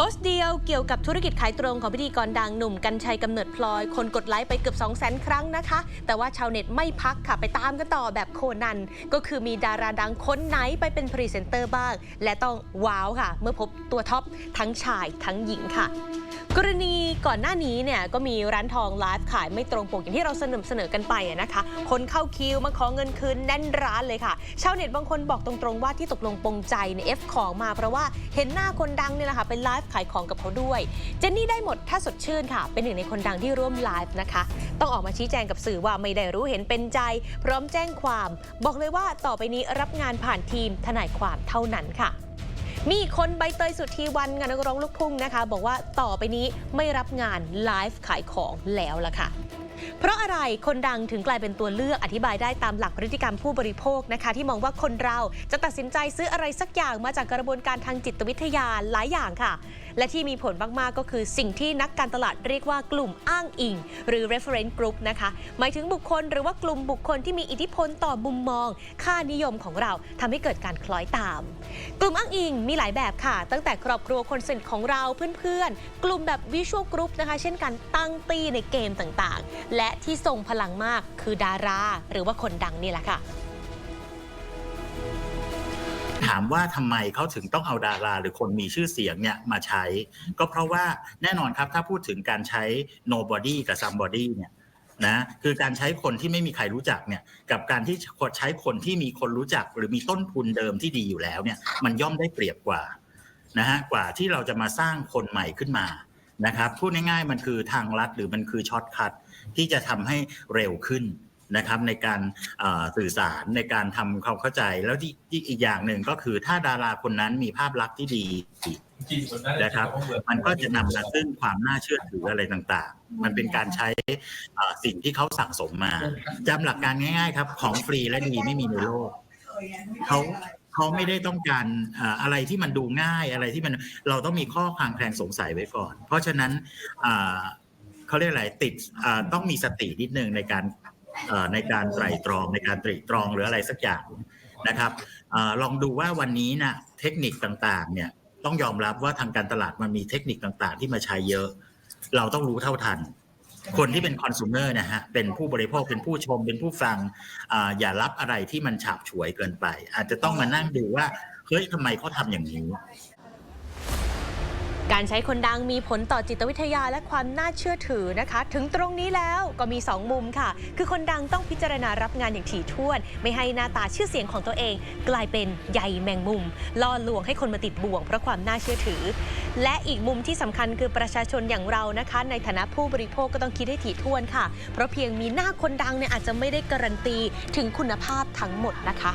โพสต์เดียวเกี่ยวกับธุรกิจขายตรงของพิธีกรดังหนุ่มกัญชัยกำเนิดพลอย คนกดไลค์ไปเกือบ 2 0 0 0 0 0 ครั้งนะคะ แต่ว่าชาวเน็ตไม่พักค่ะ ไปตามกันต่อแบบโคนัน ก็คือมีดาราดังคนไหนไปเป็นพรีเซนเตอร์บ้าง และต้องว้าวค่ะ เมื่อพบตัวท็อปทั้งชายทั้งหญิงค่ะ กรณีก่อนหน้านี้เนี่ยก็มีร้านทองไลฟ์ขายไม่ตรงปกอย่างที่เราเสนอเสนอกันไปนะคะ คนเข้าคิวมาขอเงินคืนแน่นร้านเลยค่ะ ชาวเน็ตบางคนบอกตรงๆว่าที่ตกลงปงใจในเอฟของมาเพราะว่าเห็นหน้าคนดังเนี่ยแหละค่ะเป็นไลฟ์ขายของกับเขาด้วย เจนนี่ได้หมดถ้าสดชื่นค่ะ เป็นหนึ่งในคนดังที่ร่วมไลฟ์นะคะ ต้องออกมาชี้แจงกับสื่อว่าไม่ได้รู้เห็นเป็นใจ พร้อมแจ้งความ บอกเลยว่าต่อไปนี้รับงานผ่านทีมทนายความเท่านั้นค่ะ มีคนใบเตยสุธีวันงานนักร้องลูกทุ่งนะคะ บอกว่าต่อไปนี้ไม่รับงานไลฟ์ขายของแล้วล่ะค่ะ เพราะอะไรคนดังถึงกลายเป็นตัวเลือกอธิบายได้ตามหลักพฤติกรรมผู้บริโภคนะคะ ที่มองว่าคนเราจะตัดสินใจซื้ออะไรสักอย่างมาจากกระบวนการทางจิตวิทยาหลายอย่างค่ะ และที่มีผลมากๆ ก็คือสิ่งที่นักการตลาดเรียกว่ากลุ่มอ้างอิง หรือ reference group นะคะ หมายถึงบุคคลหรือว่ากลุ่มบุคคลที่มีอิทธิพลต่อมุมมอง ค่านิยมของเราทำให้เกิดการคล้อยตาม กลุ่มอ้างอิงมีหลายแบบค่ะ ตั้งแต่ครอบครัวคนสนิทของเราเพื่อนๆ กลุ่มแบบวิชวลกรุ๊ปนะคะ เช่นการตั้งตีในเกมต่างๆ และที่ทรงพลังมากคือดารา หรือว่าคนดังนี่แหละค่ะ ถามว่าทำไมเขาถึงต้องเอาดารา หรือคนมีชื่อเสียงเนี่ยมาใช้ ก็เพราะว่าแน่นอนครับถ้าพูดถึงการใช้ nobody กับ somebody เนี่ยนะคือการใช้คนที่ไม่มีใครรู้จักเนี่ยกับการที่ใช้คนที่มีคนรู้จัก หรือมีต้นทุนเดิมที่ดีอยู่แล้วเนี่ยมันย่อมได้เปรียบกว่านะฮะกว่าที่เราจะมาสร้างคนใหม่ขึ้นมานะครับพูดง่ายๆมันคือทางลัดหรือมันคือช็อตคัทที่จะทำให้เร็วขึ้น นะครับในการสื่อสารในการทำความเข้าใจ แล้วที่อีกอย่างหนึ่งก็คือถ้าดาราคนนั้นมีภาพลักษณ์ที่ดีนะครับ มันก็จะนำมาซึ่งความน่าเชื่อถืออะไรต่างๆ มันเป็นการใช้สิ่งที่เขาสั่งสมมาจำหลักการง่าย ๆ ครับ ของฟรีและดีไม่มีในโลกเขาเขาไม่ได้ต้องการอะไรที่มันดูง่ายอะไรที่มันเราต้องมีข้อคลางแคลงสงสัยไว้ก่อน เพราะฉะนั้นเขาเรียกอะไรติดต้องมีสตินิดนึงในการ ในการไตร่ตรองในการตรีตรองหรืออะไรสักอย่างนะครับลองดูว่าวันนี้นะเทคนิคต่างๆเนี่ยต้องยอมรับว่าทางการตลาดมันมีเทคนิคต่างๆ ที่มาใช้เยอะ เราต้องรู้เท่าทัน คนที่เป็นคอน sumer นะฮะเป็นผู้บริโภคเป็นผู้ชม เป็นผู้ฟังออย่ารับอะไรที่มันฉาบฉวยเกินไป อาจจะต้องมานั่งดูว่าเฮ้ยทำไมเขาทำอย่างนี้ การใช้คนดังมีผลต่อจิตวิทยาและความน่าเชื่อถือนะคะ ถึงตรงนี้แล้วก็มี 2 มุมค่ะ คือคนดังต้องพิจารณารับงานอย่างถี่ถ้วน ไม่ให้หน้าตาชื่อเสียงของตัวเอง กลายเป็นใยแมงมุม ล่อลวงให้คนมาติดบ่วงเพราะความน่าเชื่อถือ และอีกมุมที่สำคัญคือประชาชนอย่างเรานะคะ ในฐานะผู้บริโภคก็ต้องคิดให้ถี่ถ้วนค่ะ เพราะเพียงมีหน้าคนดังเนี่ยอาจจะไม่ได้การันตีถึงคุณภาพทั้งหมดนะคะ